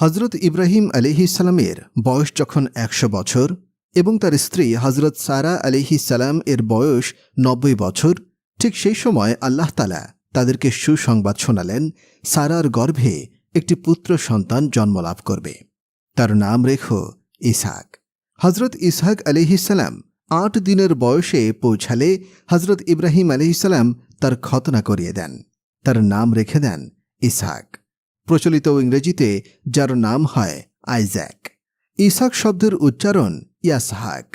হজরত ইব্রাহিম আলিহিসাল্লামের বয়স যখন একশো বছর এবং তার স্ত্রী হজরত সারা আলিহিসাল্লাম এর বয়স নব্বই বছর, ঠিক সেই সময় আল্লাহ তালা তাদেরকে সুসংবাদ শোনালেন, সারার গর্ভে একটি পুত্র সন্তান জন্মলাভ করবে। তার নাম রেখো ইসহাক। হজরত ইসহাক আলিহিসাল্লাম আট দিনের বয়সে পৌঁছালে হজরত ইব্রাহিম আলিহিসাল্লাম তার খতনা করিয়ে দেন। তার নাম রেখে দেন ইসহাক। প্রচলিত ইংরেজিতে, যার নাম হয় আইজ্যাক। ইসাক শব্দের উচ্চারণ ইয়াসহাক।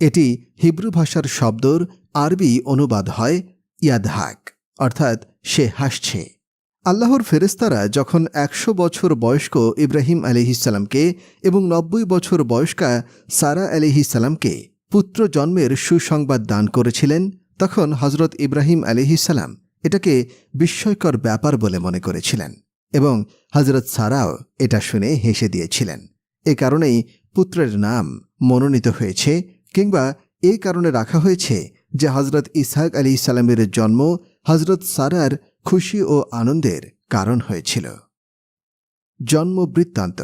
এটি হিব্রু ভাষার শব্দর আরবি অনুবাদ হয় ইয়াদহাক, অর্থাৎ সে হাসছে। আল্লাহর ফেরেস্তারা যখন একশো বছর বয়স্ক ইব্রাহিম আলিহিসাল্লামকে এবং নব্বই বছর বয়স্কা সারা আলিহিসাল্লামকে পুত্র জন্মের সুসংবাদ দান করেছিলেন, তখন হজরত ইব্রাহিম আলিহিসাল্লাম এটাকে বিস্ময়কর ব্যাপার বলে মনে করেছিলেন। এবং হজরত সারাও এটা শুনে হেসে দিয়েছিলেন। এ কারণেই পুত্রের নাম মনোনীত হয়েছে কিংবা এই কারণে রাখা হয়েছে যে হজরত ইসহাক আলী সালামের জন্ম হজরত সারার খুশি ও আনন্দের কারণ হয়েছিল। জন্ম বৃত্তান্ত।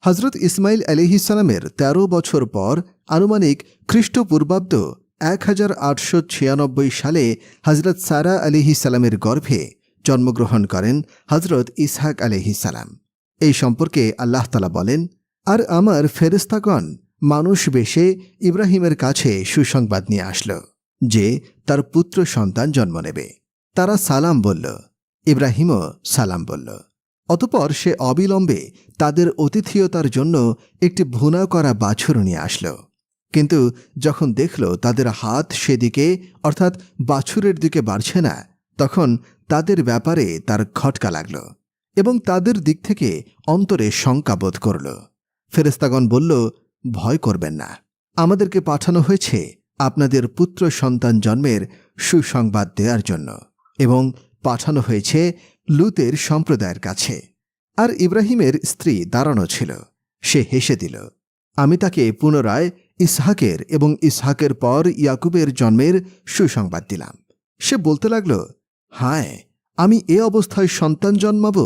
হজরত ইসমাইল আলিহিসালামের ১৩ বছর পর আনুমানিক খ্রিস্টপূর্বাব্দ এক হাজার আটশো ছিয়ানব্বই সালে হজরত সারা আলিহিসালামের গর্ভে জন্মগ্রহণ করেন হজরত ইসহাক আলিহিসালাম এই সম্পর্কে আল্লাহ তালা বলেন, আর আমার ফেরেস্তাগণ মানুষ বেশে ইব্রাহিমের কাছে সুসংবাদ নিয়ে আসল, যে তার পুত্র সন্তান জন্ম নেবে। তারা সালাম বলল, ইব্রাহিমও সালাম বলল। অতপর সে অবিলম্বে তাদের অতিথিয়তার জন্য একটি ভুনা করা বাছুর নিয়ে আসল। কিন্তু যখন দেখল তাদের হাত সেদিকে, অর্থাৎ বাছুরের দিকে বাড়ছে না তখন তাদের ব্যাপারে তার খটকা লাগল এবং তাদের দিক থেকে অন্তরে শঙ্কা বোধ করল। ফেরেস্তাগণ বলল, ভয় করবেন না। আমাদেরকে পাঠানো হয়েছে আপনাদের পুত্র সন্তান জন্মের সুসংবাদ দেওয়ার জন্য এবং পাঠানো হয়েছে লুতের সম্প্রদায়ের কাছে। আর ইব্রাহিমের স্ত্রী দাঁড়ানো ছিল। সে হেসে দিল, আমি তাকে পুনরায় ইসহাকের এবং ইসহাকের পর ইয়াকুবের জন্মের সুসংবাদ দিলাম। সে বলতে লাগল হায়, আমি এ অবস্থায় সন্তান জন্মাব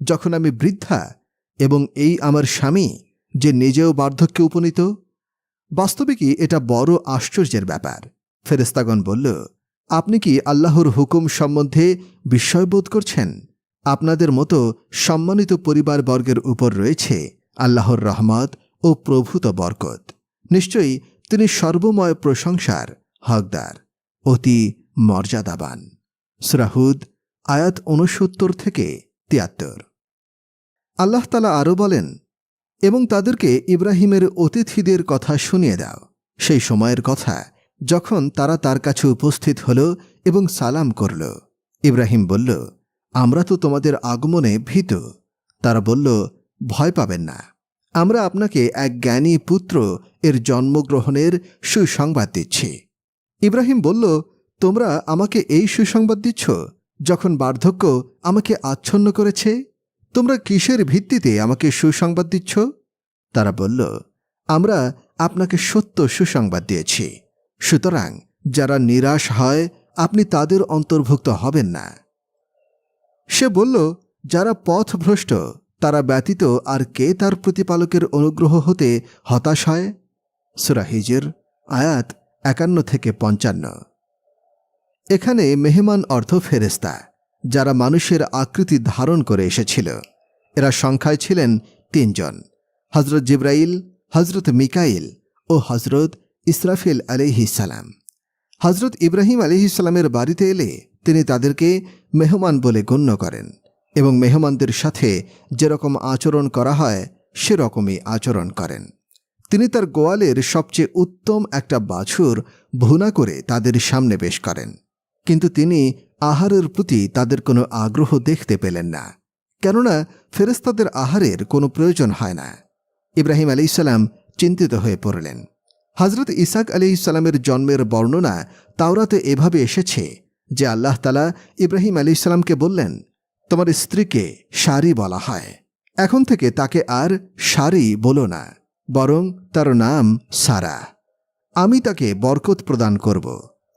যখন আমি বৃদ্ধা এবং এই আমার স্বামী যে নিজেও বার্ধক্যে উপনীত? বাস্তবিকই এটা বড় আশ্চর্যের ব্যাপার? ফেরেস্তাগণ বলল, আপনি কি আল্লাহর হুকুম সম্বন্ধে বিস্ময়বোধ করছেন? আপনাদের মতো সম্মানিত পরিবারবর্গের উপর রয়েছে আল্লাহর রহমত ও প্রভূত বরকত। নিশ্চয়ই তিনি সর্বময় প্রশংসার হকদার, অতি মর্যাদাবান। সুরাহুদ আয়াত ঊনসত্তর থেকে তিয়াত্তর। আল্লাহ তালা আরও বলেন, এবং তাদেরকে ইব্রাহিমের অতিথিদের কথা শুনিয়ে দাও। সেই সময়ের কথা, যখন তারা তার কাছে উপস্থিত হল এবং সালাম করল। ইব্রাহিম বলল, আমরা তো তোমাদের আগমনে ভীত। তারা বলল, ভয় পাবেন না। আমরা আপনাকে এক জ্ঞানী পুত্র এর জন্মগ্রহণের সুসংবাদ দিচ্ছি। ইব্রাহিম বলল তোমরা আমাকে এই সুসংবাদ দিচ্ছ যখন বার্ধক্য আমাকে আচ্ছন্ন করেছে? তোমরা কিসের ভিত্তিতে আমাকে সুসংবাদ দিচ্ছ? তারা বলল, আমরা আপনাকে সত্য সুসংবাদ দিয়েছি। সুতরাং যারা নিরাশ হয়, আপনি তাদের অন্তর্ভুক্ত হবেন না। সে বলল, যারা পথভ্রষ্ট, তারা ব্যতীত আর কে তার প্রতিপালকের অনুগ্রহ হতে হতাশ হয়? সুরা হিজের, আয়াত একান্ন থেকে পঞ্চান্ন। এখানে মেহমান অর্থ ফেরেস্তা যারা মানুষের আকৃতি ধারণ করে এসেছিল। এরা সংখ্যায় ছিলেন তিনজন হজরত জিব্রাইল হজরত মিকাইল ও হজরত ইসরাফিল আলিহিসাল্লাম হজরত ইব্রাহিম আলিহিসাল্লামের বাড়িতে এলে তিনি তাদেরকে মেহমান বলে গণ্য করেন এবং মেহমানদের সাথে যেরকম আচরণ করা হয়, সেরকমই আচরণ করেন। তিনি তার গোয়ালের সবচেয়ে উত্তম একটা বাছুর ভুনা করে তাদের সামনে বেশ করেন। কিন্তু তিনি আহারের প্রতি তাদের কোনো আগ্রহ দেখতে পেলেন না। কেননা ফেরেস্তাদের আহারের কোনো প্রয়োজন হয় না। ইব্রাহিম আলি ইসাল্লাম চিন্তিত হয়ে পড়লেন। হজরত ইসাক আলি ইসাল্লামের জন্মের বর্ণনা তাওরাতে এভাবে এসেছে যে আল্লাহ তালা ইব্রাহিম আলি ইসাল্লামকে বললেন, তোমার স্ত্রীকে সারি বলা হয়। এখন থেকে তাকে আর সারি বলো না, বরং তার নাম সারা। আমি তাকে বরকত প্রদান করব।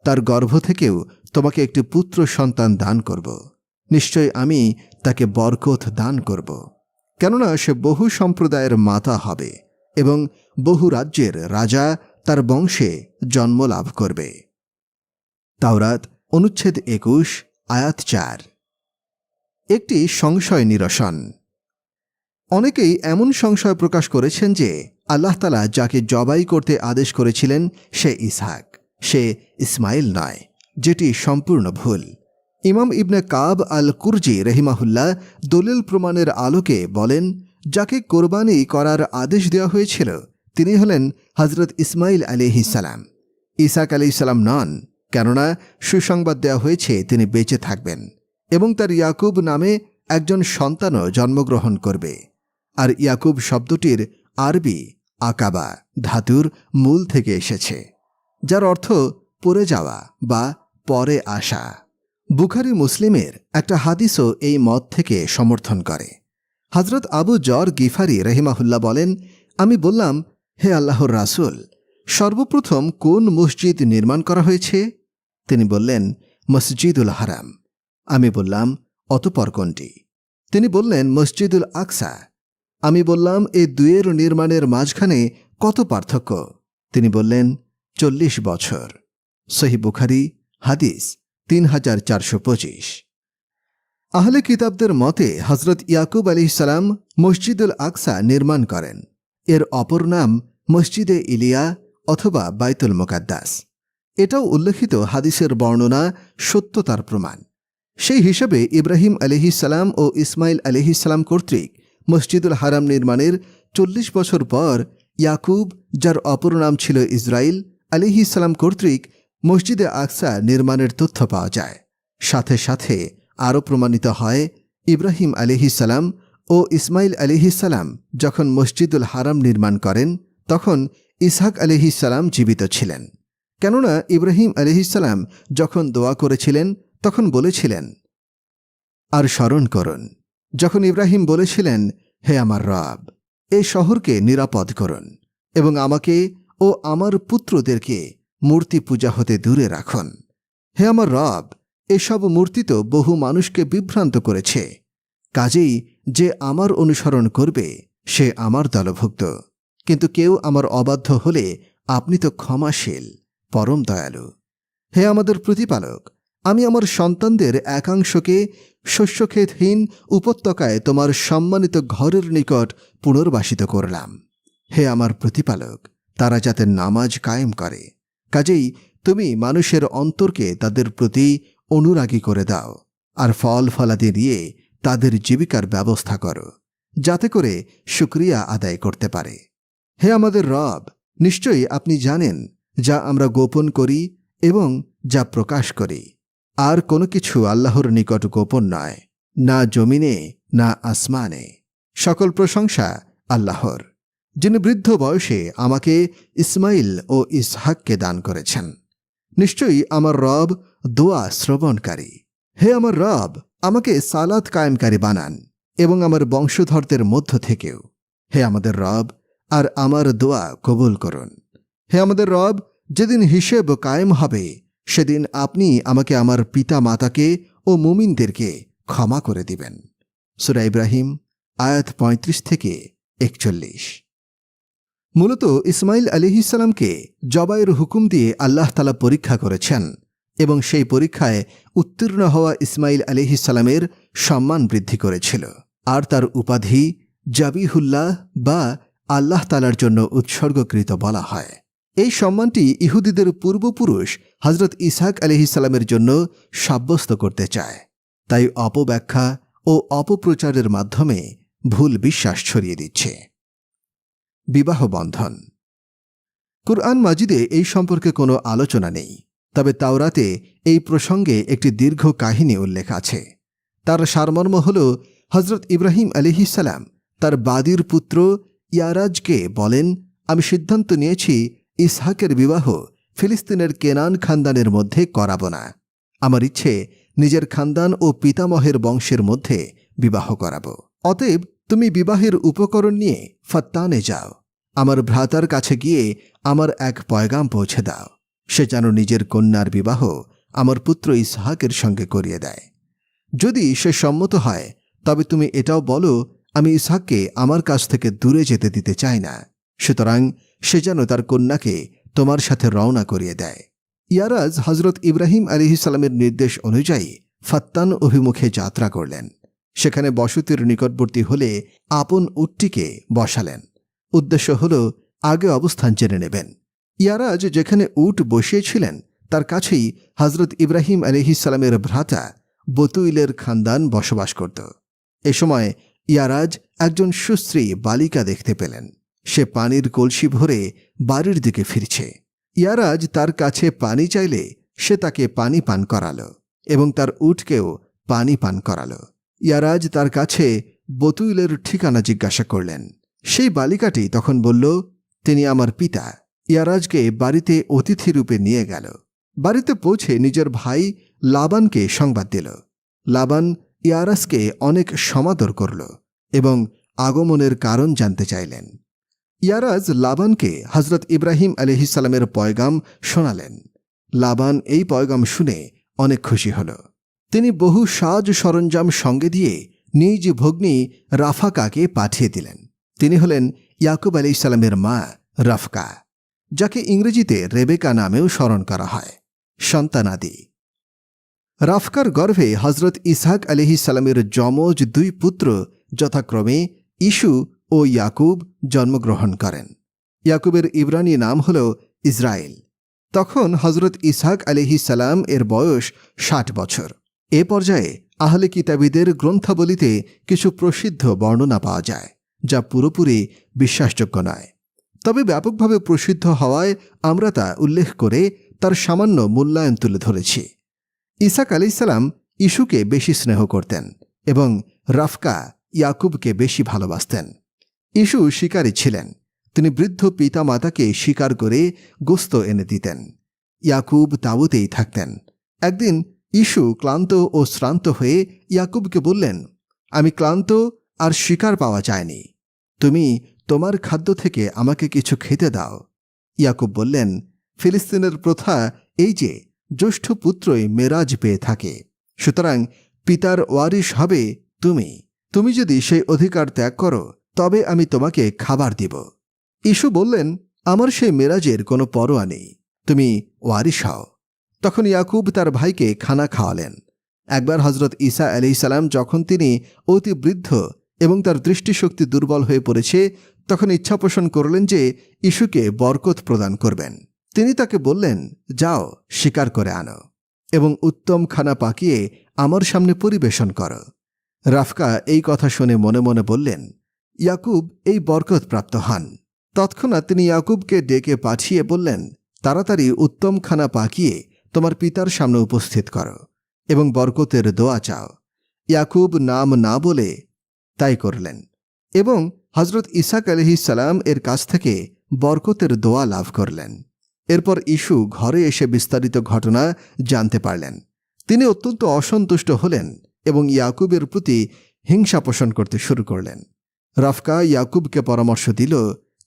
তার গর্ভ থেকেও তোমাকে একটি পুত্র সন্তান দান করব। নিশ্চয় আমি তাকে বরকত দান করব। কেননা সে বহু সম্প্রদায়ের মাতা হবে এবং বহু রাজ্যের রাজা তার বংশে জন্ম লাভ করবে। তাওরাত অনুচ্ছেদ একুশ, আয়াত চার। একটি সংশয় নিরসন। অনেকেই এমন সংশয় প্রকাশ করেছেন যে আল্লাহতালা যাকে জবাই করতে আদেশ করেছিলেন সে ইসহাক। সে ইসমাইল নয়, যেটি সম্পূর্ণ ভুল। ইমাম ইবনে কাব আল কুরজি রহিমাহুল্লাহ দলিল প্রমাণের আলোকে বলেন, যাকে কোরবানি করার আদেশ দেওয়া হয়েছিল, তিনি হলেন হজরত ইসমাইল আলিহি সালাম। ইসাক আলি সালাম নন, কেননা সুসংবাদ দেওয়া হয়েছে তিনি বেঁচে থাকবেন এবং তার ইয়াকুব নামে একজন সন্তানও জন্মগ্রহণ করবে। আর ইয়াকুব শব্দটির আরবি আকাবা, ধাতুর মূল থেকে এসেছে। যার অর্থ পড়ে যাওয়া বা পরে আসা। বুখারি মুসলিমের একটা হাদিসও এই মত থেকে সমর্থন করে। হজরত আবু জর গিফারি রহিমাহুল্লাহ বলেন, আমি বললাম, হে আল্লাহর রাসুল, সর্বপ্রথম কোন মসজিদ নির্মাণ করা হয়েছে? তিনি বললেন, মসজিদুল হারাম। আমি বললাম, অতপর কোনটি? তিনি বললেন, মসজিদুল আকসা। আমি বললাম, এ দুয়ের নির্মাণের মাঝখানে কত পার্থক্য? তিনি বললেন চল্লিশ বছর। সহি বুখারি, হাদিস, তিন হাজার চারশো পঁচিশ। আহলে কিতাবদের মতে হজরত ইয়াকুব আলী সালাম মসজিদুল আকসা নির্মাণ করেন। এর অপর নাম মসজিদে ইলিয়া অথবা বাইতুল মোকাদ্দাস। এটাও উল্লেখিত হাদিসের বর্ণনা সত্যতার প্রমাণ। সেই হিসাবে ইব্রাহিম সালাম ও ইসমাইল সালাম কর্তৃক মসজিদুল হারাম নির্মাণের চল্লিশ বছর পর ইয়াকুব, যার অপর নাম ছিল ইসরাইল সালাম কর্তৃক মসজিদে আকসা নির্মাণের তথ্য পাওয়া যায়। সাথে সাথে আরও প্রমাণিত হয়, ইব্রাহিম সালাম ও ইসমাইল সালাম যখন মসজিদুল হারাম নির্মাণ করেন, তখন ইসহাক সালাম জীবিত ছিলেন। কেননা ইব্রাহিম সালাম যখন দোয়া করেছিলেন, তখন বলেছিলেন, আর স্মরণ করুন, যখন ইব্রাহিম বলেছিলেন, হে আমার রব এই শহরকে নিরাপদ করুন এবং আমাকে ও আমার পুত্রদেরকে মূর্তি পূজা হতে দূরে রাখুন। হে আমার রব, এসব মূর্তি তো বহু মানুষকে বিভ্রান্ত করেছে। কাজেই যে আমার অনুসরণ করবে, সে আমার দলভুক্ত। কিন্তু কেউ আমার অবাধ্য হলে আপনি তো ক্ষমাশীল, পরম দয়ালু। হে আমাদের প্রতিপালক, আমি আমার সন্তানদের একাংশকে শস্যক্ষেতহীন উপত্যকায় তোমার সম্মানিত ঘরের নিকট পুনর্বাসিত করলাম। হে আমার প্রতিপালক তারা যাতে নামাজ কায়েম করে। কাজেই তুমি মানুষের অন্তরকে তাদের প্রতি অনুরাগী করে দাও আর ফল ফলাদি দিয়ে তাদের জীবিকার ব্যবস্থা করো, যাতে করে সুক্রিয়া আদায় করতে পারে। হে আমাদের রব, নিশ্চয়ই আপনি জানেন যা আমরা গোপন করি এবং যা প্রকাশ করি। আর কোনো কিছু আল্লাহর নিকট গোপন নয়, না জমিনে, না আসমানে। সকল প্রশংসা আল্লাহর। যিনি বৃদ্ধ বয়সে আমাকে ইসমাইল ও ইসহাককে দান করেছেন। নিশ্চয়ই আমার রব দোয়া শ্রবণকারী। হে আমার রব, আমাকে সালাত কায়েমকারী বানান এবং আমার বংশধরদের মধ্য থেকেও। হে আমাদের রব, আর আমার দোয়া কবুল করুন। হে আমাদের রব, যেদিন হিসেব কায়েম হবে, সেদিন আপনি আমাকে আমার পিতা মাতাকে ও মুমিনদেরকে ক্ষমা করে দিবেন। সুরা ইব্রাহিম, আয়াত ৩৫ থেকে একচল্লিশ। মূলত ইসমাইল আলিহিসাল্লামকে জবাইয়ের হুকুম দিয়ে আল্লাহ তালা পরীক্ষা করেছেন এবং সেই পরীক্ষায় উত্তীর্ণ হওয়া ইসমাইল আলিহিসাল্লামের সম্মান বৃদ্ধি করেছিল। আর তার উপাধি জাবিহুল্লাহ বা আল্লাহ তালার জন্য উৎসর্গকৃত বলা হয়। এই সম্মানটি ইহুদিদের পূর্বপুরুষ হজরত ইসাক আলিহিসাল্লামের জন্য সাব্যস্ত করতে চায়। তাই অপব্যাখ্যা ও অপপ্রচারের মাধ্যমে ভুল বিশ্বাস ছড়িয়ে দিচ্ছে। বিবাহ বন্ধন। কুরআন মাজিদে এই সম্পর্কে কোনো আলোচনা নেই, তবে তাওরাতে এই প্রসঙ্গে একটি দীর্ঘ কাহিনী উল্লেখ আছে। তার সারমর্ম হল হজরত ইব্রাহিম আলিহিসাল্লাম তার বাদির পুত্র ইয়ারাজকে বলেন, আমি সিদ্ধান্ত নিয়েছি ইসহাকের বিবাহ ফিলিস্তিনের কেনান খানদানের মধ্যে করাব না। আমার ইচ্ছে নিজের খানদান ও পিতামহের বংশের মধ্যে বিবাহ করাব। অতএব তুমি বিবাহের উপকরণ নিয়ে ফত্তানে যাও। আমার ভ্রাতার কাছে গিয়ে আমার এক পয়গাম পৌঁছে দাও। সে যেন নিজের কন্যার বিবাহ আমার পুত্র ইসহাকের সঙ্গে করিয়ে দেয়। যদি সে সম্মত হয়, তবে তুমি এটাও বলো, আমি ইসহাককে আমার কাছ থেকে দূরে যেতে দিতে চাই না। সুতরাং সে যেন তার কন্যাকে তোমার সাথে রওনা করিয়ে দেয়। ইয়ারাজ হজরত ইব্রাহিম আলিহিসাল্লামের নির্দেশ অনুযায়ী ফাত্তান অভিমুখে যাত্রা করলেন। সেখানে বসতির নিকটবর্তী হলে আপন উটটিকে বসালেন। উদ্দেশ্য হল আগে অবস্থান জেনে নেবেন। ইয়ারাজ যেখানে উট বসিয়েছিলেন, তার কাছেই হজরত ইব্রাহিম আলিহিসাল্লামের ভ্রাতা বতুইলের খানদান বসবাস করত। এ সময় ইয়ারাজ একজন সুস্ত্রী বালিকা দেখতে পেলেন। সে পানির কলসি ভরে বাড়ির দিকে ফিরছে। ইয়ারাজ তার কাছে পানি চাইলে সে তাকে পানি পান করালো এবং তার উটকেও পানি পান করালো। ইয়ারাজ তার কাছে বতুইলের ঠিকানা জিজ্ঞাসা করলেন। সেই বালিকাটি তখন বলল, তিনি আমার পিতা। ইয়ারাজকে বাড়িতে অতিথি রূপে নিয়ে গেল। বাড়িতে পৌঁছে নিজের ভাই লাবানকে সংবাদ দিল। লাবান ইয়ারাজকে অনেক সমাদর করল এবং আগমনের কারণ জানতে চাইলেন। ইয়ারাজ লাবানকে হজরত ইব্রাহিম আলহিসাল্লামের পয়গাম শোনালেন। লাবান এই পয়গাম শুনে অনেক খুশি হল। তিনি বহু সাজ সরঞ্জাম সঙ্গে দিয়ে নিজ ভগ্নী রাফাকাকে পাঠিয়ে দিলেন। তিনি হলেন ইয়াকুব আলি ইসালামের মা রাফকা, যাকে ইংরেজিতে রেবেকা নামেও স্মরণ করা হয়। সন্তানাদি। রাফকার গর্ভে হজরত ইসহাক আলিহি সালামের যমজ দুই পুত্র যথাক্রমে ইসু ও ইয়াকুব জন্মগ্রহণ করেন। ইয়াকুবের ইব্রানি নাম হল ইসরায়েল। তখন হজরত ইসহাক আলিহি সালাম এর বয়স ষাট বছর। এ পর্যায়ে আহলে কিতাবীদের গ্রন্থাবলিতে কিছু প্রসিদ্ধ বর্ণনা পাওয়া যায়, যা পুরোপুরি বিশ্বাসযোগ্য নয়। তবে ব্যাপকভাবে প্রসিদ্ধ হওয়ায় আমরা তা উল্লেখ করে তার সামান্য মূল্যায়ন তুলে ধরেছি। ইসাক আলাইসাল্লাম ইস্যুকে বেশি স্নেহ করতেন এবং রাফকা ইয়াকুবকে বেশি ভালোবাসতেন। ইস্যু শিকারী ছিলেন, তিনি বৃদ্ধ পিতা মাতাকে শিকার করে গোস্ত এনে দিতেন। ইয়াকুব তাবুতেই থাকতেন। একদিন ইস্যু ক্লান্ত ও শ্রান্ত হয়ে ইয়াকুবকে বললেন, আমি ক্লান্ত আর শিকার পাওয়া যায়নি। তুমি তোমার খাদ্য থেকে আমাকে কিছু খেতে দাও। ইয়াকুব বললেন, ফিলিস্তিনের প্রথা এই যে, জ্যৈষ্ঠ পুত্রই মেরাজ পেয়ে থাকে। সুতরাং পিতার ওয়ারিশ হবে তুমি। তুমি যদি সেই অধিকার ত্যাগ করো, তবে আমি তোমাকে খাবার দিব। ইস্যু বললেন, আমার সেই মেরাজের কোনো পরোয়া নেই। তুমি ওয়ারিশ হও। তখন ইয়াকুব তার ভাইকে খানা খাওয়ালেন। একবার হজরত ঈসা আলি সালাম যখন তিনি অতি বৃদ্ধ এবং তার দৃষ্টিশক্তি দুর্বল হয়ে পড়েছে, তখন ইচ্ছা পোষণ করলেন যে ইস্যুকে বরকত প্রদান করবেন। তিনি তাকে বললেন, যাও, শিকার করে আনো এবং উত্তম খানা পাকিয়ে আমার সামনে পরিবেশন করো। রাফকা এই কথা শুনে মনে মনে বললেন, ইয়াকুব, এই বরকত প্রাপ্ত হন। তৎক্ষণাৎ তিনি ইয়াকুবকে ডেকে পাঠিয়ে বললেন, তাড়াতাড়ি উত্তম খানা পাকিয়ে তোমার পিতার সামনে উপস্থিত করো এবং বরকতের দোয়া চাও। ইয়াকুব নাম না বলে তাই করলেন এবং হজরত ইসাক আলহি সালাম এর কাছ থেকে বরকতের দোয়া লাভ করলেন। এরপর ইস্যু ঘরে এসে বিস্তারিত ঘটনা জানতে পারলেন। তিনি অত্যন্ত অসন্তুষ্ট হলেন এবং ইয়াকুবের প্রতি হিংসা পোষণ করতে শুরু করলেন। রাফকা ইয়াকুবকে পরামর্শ দিল,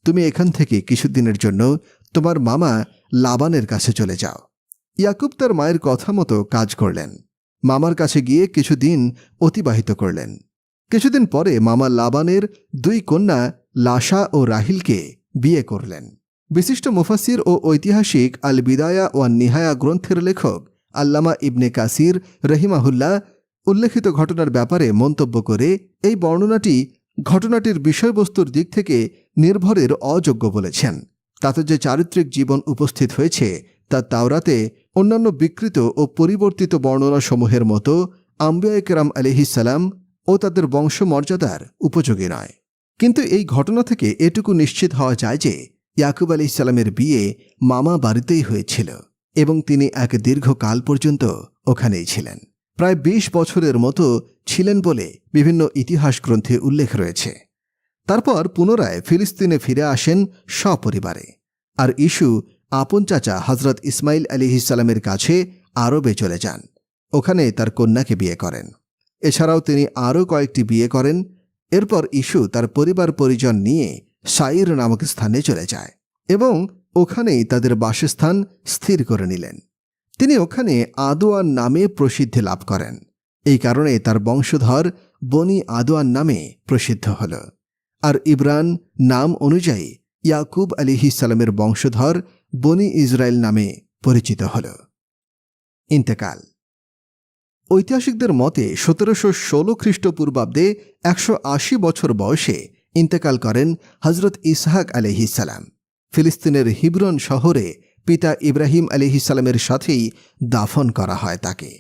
তুমি এখান থেকে কিছুদিনের জন্য তোমার মামা লাবানের কাছে চলে যাও। ইয়াকুব তার মায়ের কথা মতো কাজ করলেন। মামার কাছে গিয়ে কিছুদিন অতিবাহিত করলেন। কিছুদিন পরে মামা লাবানের দুই কন্যা লাশা ও রাহিলকে বিয়ে করলেন। বিশিষ্ট মুফাসির ও ঐতিহাসিক আল বিদায়া ও নিহায়া গ্রন্থের লেখক আল্লামা ইবনে কাসির রহিমাহুল্লাহ উল্লেখিত ঘটনার ব্যাপারে মন্তব্য করে এই বর্ণনাটি ঘটনাটির বিষয়বস্তুর দিক থেকে নির্ভরের অযোগ্য বলেছেন। তাতে যে চারিত্রিক জীবন উপস্থিত হয়েছে তা তাওরাতে অন্যান্য বিকৃত ও পরিবর্তিত বর্ণনাসমূহের মতো আম্বিয়াকেরাম আলিহিসাল্লাম ও তাদের বংশমর্যাদার উপযোগী নয়। কিন্তু এই ঘটনা থেকে এটুকু নিশ্চিত হওয়া যায় যে ইয়াকুব আলি বিয়ে মামা বাড়িতেই হয়েছিল এবং তিনি এক দীর্ঘকাল পর্যন্ত ওখানেই ছিলেন। প্রায় ২০ বছরের মতো ছিলেন বলে বিভিন্ন ইতিহাস গ্রন্থে উল্লেখ রয়েছে। তারপর পুনরায় ফিলিস্তিনে ফিরে আসেন সপরিবারে আর ইস্যু আপন চাচা হজরত ইসমাইল আলী ইসালামের কাছে আরবে চলে যান। ওখানে তার কন্যাকে বিয়ে করেন। এছাড়াও তিনি আরও কয়েকটি বিয়ে করেন। এরপর ইস্যু তার পরিবার পরিজন নিয়ে সাইর নামক স্থানে চলে যায় এবং ওখানেই তাদের বাসস্থান স্থির করে নিলেন। তিনি ওখানে আদোয়ান নামে প্রসিদ্ধি লাভ করেন। এই কারণে তার বংশধর বনি আদোয়ান নামে প্রসিদ্ধ হল। আর ইব্রান নাম অনুযায়ী ইয়াকুব আলিহিসালামের বংশধর বনি ইসরায়েল নামে পরিচিত হল। ইন্তেকাল। ঐতিহাসিকদের মতে সতেরোশো ষোলো খ্রিস্টপূর্বাব্দে একশো আশি বছর বয়সে ইন্তেকাল করেন হজরত ইসহাক আলহিসাল্লাম ফিলিস্তিনের হিব্রন শহরে পিতা ইব্রাহিম আলহিসাল্লামের সাথেই দাফন করা হয় তাকে।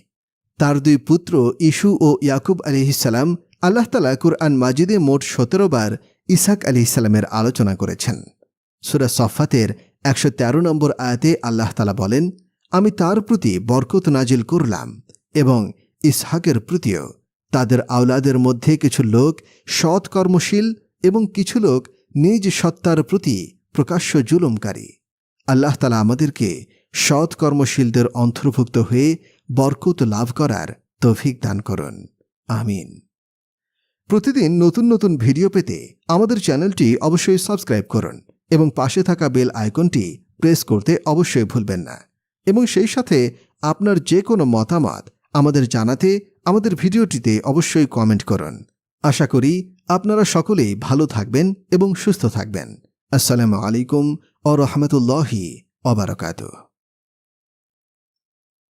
তার দুই পুত্র ইশু ও ইয়াকুব আলহিসাল্লাম আল্লাহ তালা কুরআন মাজিদে মোট সতেরো বার ইসাক আলহিসাল্লামের আলোচনা করেছেন। সুরা সফাতের একশো তেরো নম্বর আয়াতে আল্লাহ তালা বলেন, আমি তার প্রতি বরকত নাজিল করলাম এবং ইসহাকের প্রতিও। তাদের আওলাদের মধ্যে কিছু লোক সৎ কর্মশীল এবং কিছু লোক নিজ সত্তার প্রতি প্রকাশ্য জুলুমকারী। আল্লাহ তালা আমাদেরকে সৎ কর্মশীলদের অন্তর্ভুক্ত হয়ে বরকত লাভ করার তৌফিক দান করুন। আমিন। প্রতিদিন নতুন নতুন ভিডিও পেতে আমাদের চ্যানেলটি অবশ্যই সাবস্ক্রাইব করুন। এবং পাশে থাকা বেল আইকনটি প্রেস করতে অবশ্যই ভুলবেন না। এবং সেই সাথে আপনার যে কোনো মতামত আমাদের জানাতে, আমাদের ভিডিওটিতে অবশ্যই কমেন্ট করুন। আশা করি আপনারা সকলেই ভালো থাকবেন এবং সুস্থ থাকবেন। আসসালামু আলাইকুম ও রহমতুল্লাহি অবরকাত